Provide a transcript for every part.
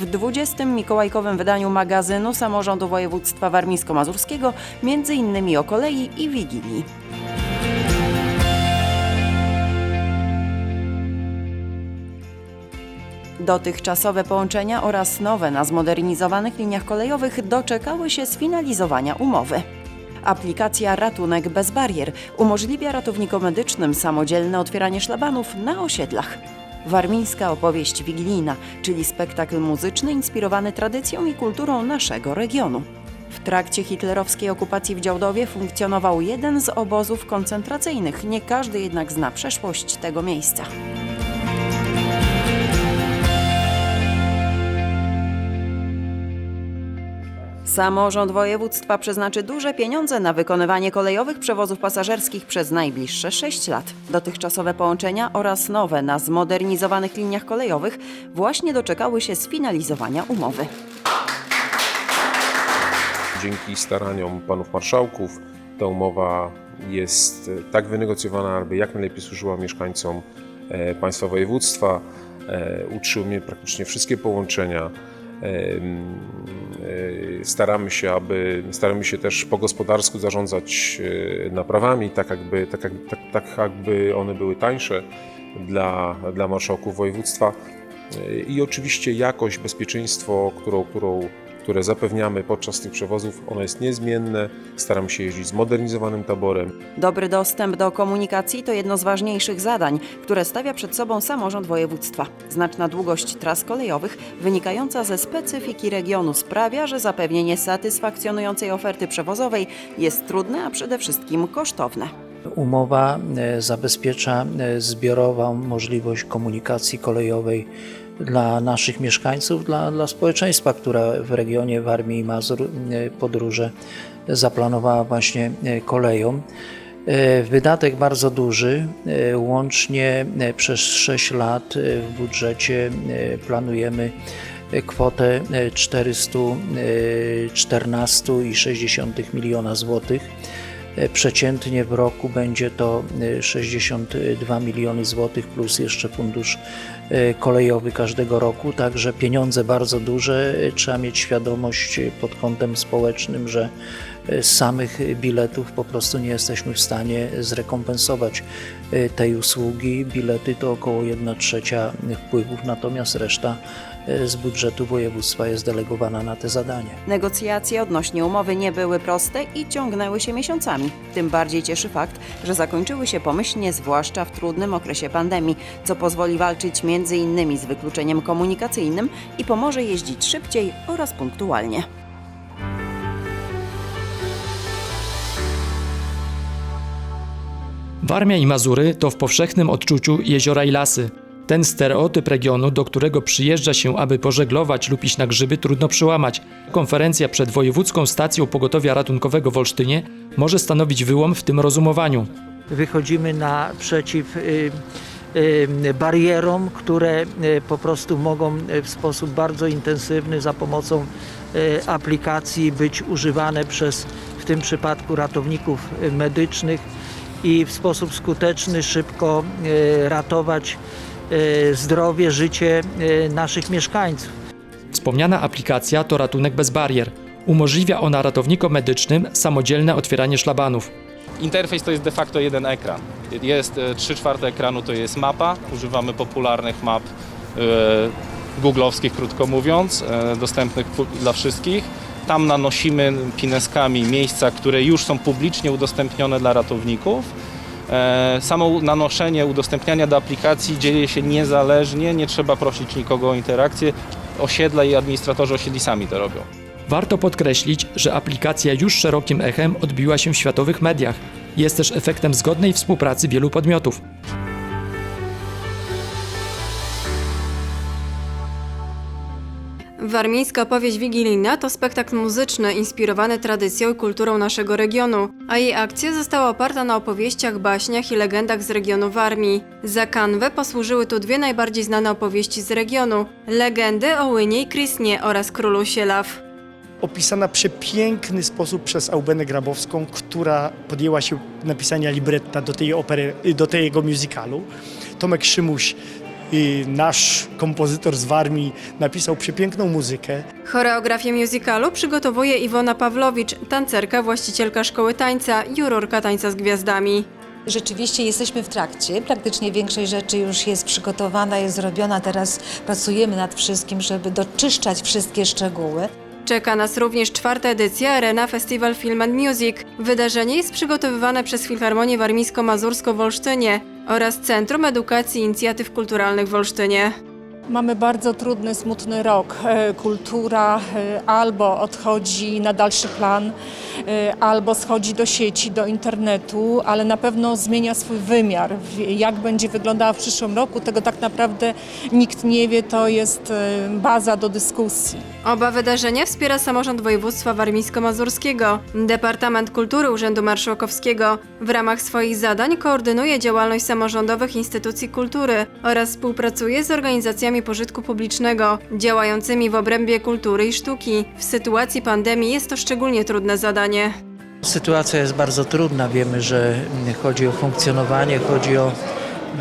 w 20. mikołajkowym wydaniu magazynu Samorządu Województwa Warmińsko-Mazurskiego, innymi o kolei i Wigilii. Dotychczasowe połączenia oraz nowe na zmodernizowanych liniach kolejowych doczekały się sfinalizowania umowy. Aplikacja Ratunek bez barier umożliwia ratownikom medycznym samodzielne otwieranie szlabanów na osiedlach. Warmińska opowieść wigilijna, czyli spektakl muzyczny inspirowany tradycją i kulturą naszego regionu. W trakcie hitlerowskiej okupacji w Działdowie funkcjonował jeden z obozów koncentracyjnych. Nie każdy jednak zna przeszłość tego miejsca. Samorząd województwa przeznaczy duże pieniądze na wykonywanie kolejowych przewozów pasażerskich przez najbliższe 6 lat. Dotychczasowe połączenia oraz nowe na zmodernizowanych liniach kolejowych właśnie doczekały się sfinalizowania umowy. Dzięki staraniom panów marszałków ta umowa jest e, tak wynegocjowana, aby jak najlepiej służyła mieszkańcom e, państwa województwa. E, Utrzymuje praktycznie wszystkie połączenia. E, Staramy się, aby, staramy się też po gospodarsku zarządzać e, naprawami, tak jakby, tak, jak, tak, tak jakby one były tańsze dla, dla marszałków województwa. E, I oczywiście jakość, bezpieczeństwo, którą, którą, które zapewniamy podczas tych przewozów, ono jest niezmienne. Staramy się jeździć zmodernizowanym taborem. Dobry dostęp do komunikacji to jedno z ważniejszych zadań, które stawia przed sobą samorząd województwa. Znaczna długość tras kolejowych wynikająca ze specyfiki regionu sprawia, że zapewnienie satysfakcjonującej oferty przewozowej jest trudne, a przede wszystkim kosztowne. Umowa e, zabezpiecza e, zbiorową możliwość komunikacji kolejowej dla naszych mieszkańców, dla, dla społeczeństwa, które w regionie Warmii i Mazur e, podróże zaplanowała właśnie e, koleją. E, Wydatek bardzo duży, łącznie przez 6 lat w budżecie planujemy kwotę e, 414,6 miliona złotych. E, Przeciętnie w roku będzie to e, 62 miliony złotych plus jeszcze fundusz e, kolejowy każdego roku, także pieniądze bardzo duże. E, Trzeba mieć świadomość e, pod kątem społecznym, że e, samych biletów po prostu nie jesteśmy w stanie zrekompensować e, tej usługi. Bilety to około 1 trzecia wpływów, natomiast reszta e, z budżetu województwa jest delegowana na te zadanie. Negocjacje odnośnie umowy nie były proste i ciągnęły się miesiącami. Tym bardziej cieszy fakt, że zakończyły się pomyślnie, zwłaszcza w trudnym okresie pandemii, co pozwoli walczyć innymi z wykluczeniem komunikacyjnym i pomoże jeździć szybciej oraz punktualnie. Warmia i Mazury to w powszechnym odczuciu jeziora i lasy. Ten stereotyp regionu, do którego przyjeżdża się, aby pożeglować lub iść na grzyby, trudno przełamać. Konferencja przed Wojewódzką Stacją Pogotowia Ratunkowego w Olsztynie może stanowić wyłom w tym rozumowaniu. wychodzimy naprzeciw y, y, barierom, które y, po prostu mogą y, w sposób bardzo intensywny za pomocą y, aplikacji być używane przez w tym przypadku ratowników y, medycznych i w sposób skuteczny, szybko y, ratować y, zdrowie, życie y, naszych mieszkańców. Wspomniana aplikacja to ratunek bez barier. Umożliwia ona ratownikom medycznym samodzielne otwieranie szlabanów. Interfejs to jest de facto jeden ekran. Jest 3 czwarte ekranu to jest mapa. Używamy popularnych map e, googlowskich, krótko mówiąc, e, dostępnych dla wszystkich. Tam nanosimy pineskami miejsca, które już są publicznie udostępnione dla ratowników. E, Samo nanoszenie udostępniania do aplikacji dzieje się niezależnie, nie trzeba prosić nikogo o interakcję. Osiedla i administratorzy osiedli sami to robią. Warto podkreślić, że aplikacja już szerokim echem odbiła się w światowych mediach. Jest też efektem zgodnej współpracy wielu podmiotów. Warmińska opowieść wigilijna to spektakl muzyczny inspirowany tradycją i kulturą naszego regionu, a jej akcja została oparta na opowieściach, baśniach i legendach z regionu Warmii. Za kanwę posłużyły tu dwie najbardziej znane opowieści z regionu: legendy o Łynie i Krysnie oraz Królu Sielaw. opisana przepiękny sposób przez Aubenę Grabowską, która podjęła się napisania libretta do tej opery, do tego musicalu. Tomek Szymuś i nasz kompozytor z Warmii napisał przepiękną muzykę. Choreografię musicalu przygotowuje Iwona Pawlowicz, tancerka, właścicielka szkoły tańca, jurorka tańca z gwiazdami. Rzeczywiście jesteśmy w trakcie. Praktycznie większość rzeczy już jest przygotowana, jest zrobiona. Teraz pracujemy nad wszystkim, żeby doczyszczać wszystkie szczegóły. Czeka nas również czwarta edycja Arena Festival Film and Music. Wydarzenie jest przygotowywane przez Filharmonię Warmińsko-Mazurską w Olsztynie oraz Centrum Edukacji i Inicjatyw Kulturalnych w Olsztynie. Mamy bardzo trudny, smutny rok. E, Kultura e, albo odchodzi na dalszy plan, e, albo schodzi do sieci, do internetu, ale na pewno zmienia swój wymiar. Jak będzie wyglądała w przyszłym roku, tego tak naprawdę nikt nie wie, to jest baza do dyskusji. Oba wydarzenia wspiera samorząd województwa warmińsko-mazurskiego. Departament Kultury Urzędu Marszałkowskiego w ramach swoich zadań koordynuje działalność samorządowych instytucji kultury oraz współpracuje z organizacjami pożytku publicznego działającymi w obrębie kultury i sztuki. W sytuacji pandemii jest to szczególnie trudne zadanie. Sytuacja jest bardzo trudna. Wiemy, że chodzi o funkcjonowanie, chodzi o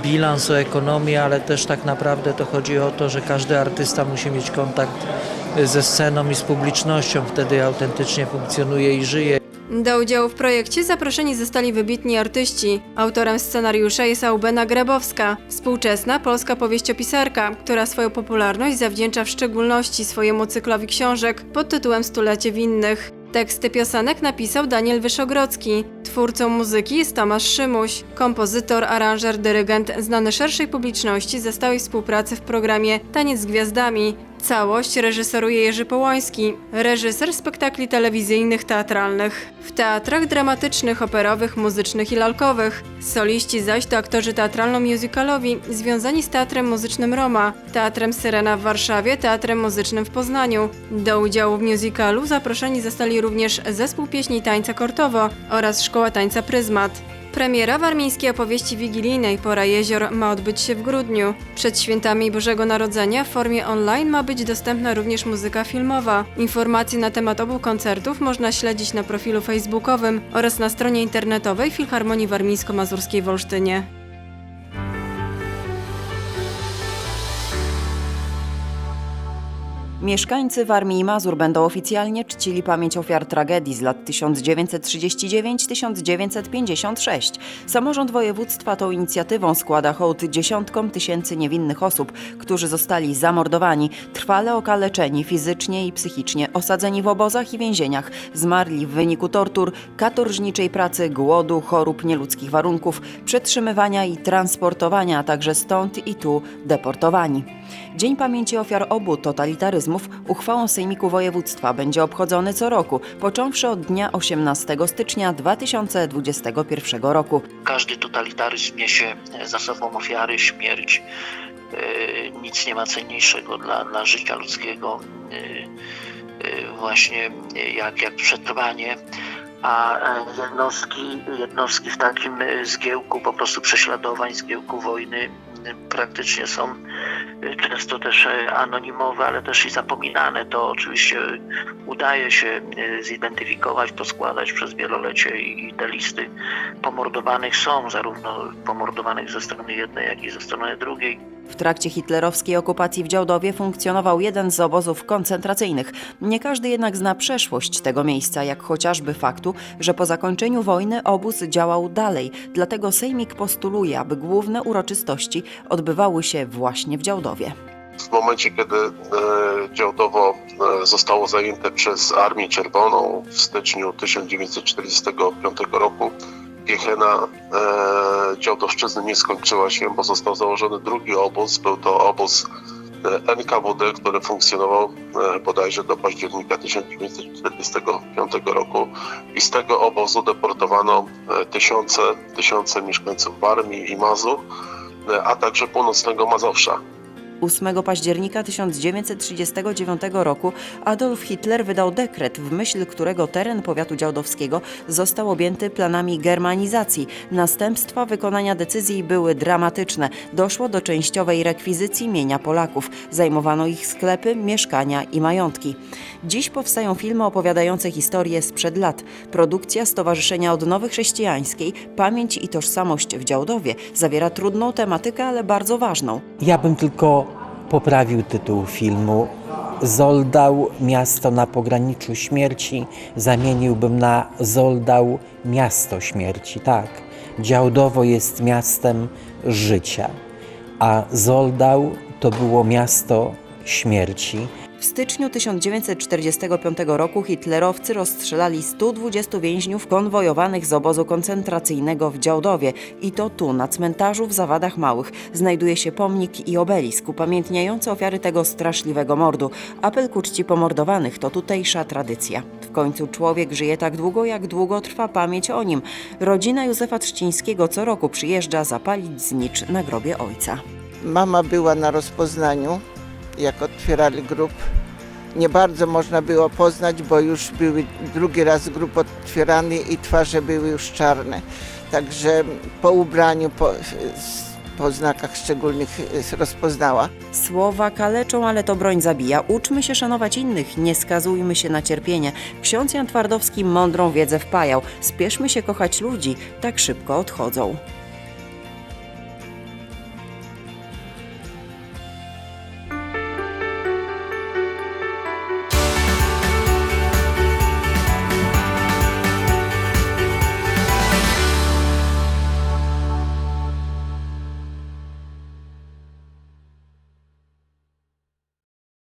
bilans, o ekonomię, ale też tak naprawdę to chodzi o to, że każdy artysta musi mieć kontakt ze sceną i z publicznością. Wtedy autentycznie funkcjonuje i żyje. Do udziału w projekcie zaproszeni zostali wybitni artyści. Autorem scenariusza jest Aubena Grabowska, współczesna polska powieściopisarka, która swoją popularność zawdzięcza w szczególności swojemu cyklowi książek pod tytułem Stulecie Winnych. Teksty piosenek napisał Daniel Wyszogrodzki. Twórcą muzyki jest Tomasz Szymuś, kompozytor, aranżer, dyrygent znany szerszej publiczności ze stałej współpracy w programie Taniec z Gwiazdami. Całość reżyseruje Jerzy Połoński, reżyser spektakli telewizyjnych, teatralnych. W teatrach dramatycznych, operowych, muzycznych i lalkowych. Soliści zaś to aktorzy teatralno-musicalowi związani z Teatrem Muzycznym Roma, Teatrem Syrena w Warszawie, Teatrem Muzycznym w Poznaniu. Do udziału w musicalu zaproszeni zostali również Zespół Pieśni i Tańca Kortowo oraz Szkoła Tańca Pryzmat. Premiera warmińskiej opowieści wigilijnej Pora Jezior ma odbyć się w grudniu. Przed świętami Bożego Narodzenia w formie online ma być dostępna również muzyka filmowa. Informacje na temat obu koncertów można śledzić na profilu facebookowym oraz na stronie internetowej Filharmonii Warmińsko-Mazurskiej w Olsztynie. Mieszkańcy Warmii i Mazur będą oficjalnie czcili pamięć ofiar tragedii z lat 1939-1956. Samorząd województwa tą inicjatywą składa hołd dziesiątkom tysięcy niewinnych osób, którzy zostali zamordowani, trwale okaleczeni fizycznie i psychicznie, osadzeni w obozach i więzieniach, zmarli w wyniku tortur, katorżniczej pracy, głodu, chorób, nieludzkich warunków, przetrzymywania i transportowania, a także stąd i tu deportowani. Dzień Pamięci Ofiar obu totalitaryzmów uchwałą Sejmiku Województwa będzie obchodzony co roku, począwszy od dnia 18 stycznia 2021 roku. Każdy totalitaryzm niesie za sobą ofiary, śmierć. E, Nic nie ma cenniejszego dla, dla życia ludzkiego, e, e, właśnie jak, jak przetrwanie. A jednostki, jednostki w takim zgiełku po prostu prześladowań, zgiełku wojny praktycznie są często też e, anonimowe, ale też i zapominane. To oczywiście udaje się e, zidentyfikować, poskładać przez wielolecie i te listy pomordowanych są, zarówno pomordowanych ze strony jednej, jak i ze strony drugiej. W trakcie hitlerowskiej okupacji w Działdowie funkcjonował jeden z obozów koncentracyjnych. Nie każdy jednak zna przeszłość tego miejsca, jak chociażby faktu, że po zakończeniu wojny obóz działał dalej. Dlatego Sejmik postuluje, aby główne uroczystości odbywały się właśnie w Działdowie. w momencie, kiedy e, Działdowo e, zostało zajęte przez Armię Czerwoną w styczniu 1945 roku, Piechena e, Działdowszczyzny nie skończyła się, bo został założony drugi obóz. Był to obóz e, NKWD, który funkcjonował e, bodajże do października 1945 roku i z tego obozu deportowano e, tysiące, tysiące mieszkańców Warmii i Mazur, a także północnego Mazowsza. 8 października 1939 roku Adolf Hitler wydał dekret, w myśl którego teren powiatu działdowskiego został objęty planami germanizacji. Następstwa wykonania decyzji były dramatyczne. Doszło do częściowej rekwizycji mienia Polaków. Zajmowano ich sklepy, mieszkania i majątki. Dziś powstają filmy opowiadające historię sprzed lat. Produkcja Stowarzyszenia Odnowy Chrześcijańskiej Pamięć i Tożsamość w Działdowie zawiera trudną tematykę, ale bardzo ważną. Ja bym tylko poprawił tytuł filmu. Zoldał miasto na pograniczu śmierci, zamieniłbym na Zoldał miasto śmierci. Tak, Działdowo jest miastem życia, a Zoldał to było miasto śmierci. W styczniu 1945 roku hitlerowcy rozstrzelali 120 więźniów konwojowanych z obozu koncentracyjnego w Działdowie. I to tu, na cmentarzu w Zawadach Małych, znajduje się pomnik i obelisk upamiętniający ofiary tego straszliwego mordu. Apel ku czci pomordowanych to tutejsza tradycja. W końcu człowiek żyje tak długo, jak długo trwa pamięć o nim. Rodzina Józefa Trzcińskiego co roku przyjeżdża zapalić znicz na grobie ojca. Mama była na rozpoznaniu, jak otwierali grób. Nie bardzo można było poznać, bo już były drugi raz grób otwierany i twarze były już czarne. Także po ubraniu, po, po znakach szczególnych rozpoznała. Słowa kaleczą, ale to broń zabija. Uczmy się szanować innych, nie skazujmy się na cierpienie. Ksiądz Jan Twardowski mądrą wiedzę wpajał. Spieszmy się kochać ludzi, tak szybko odchodzą.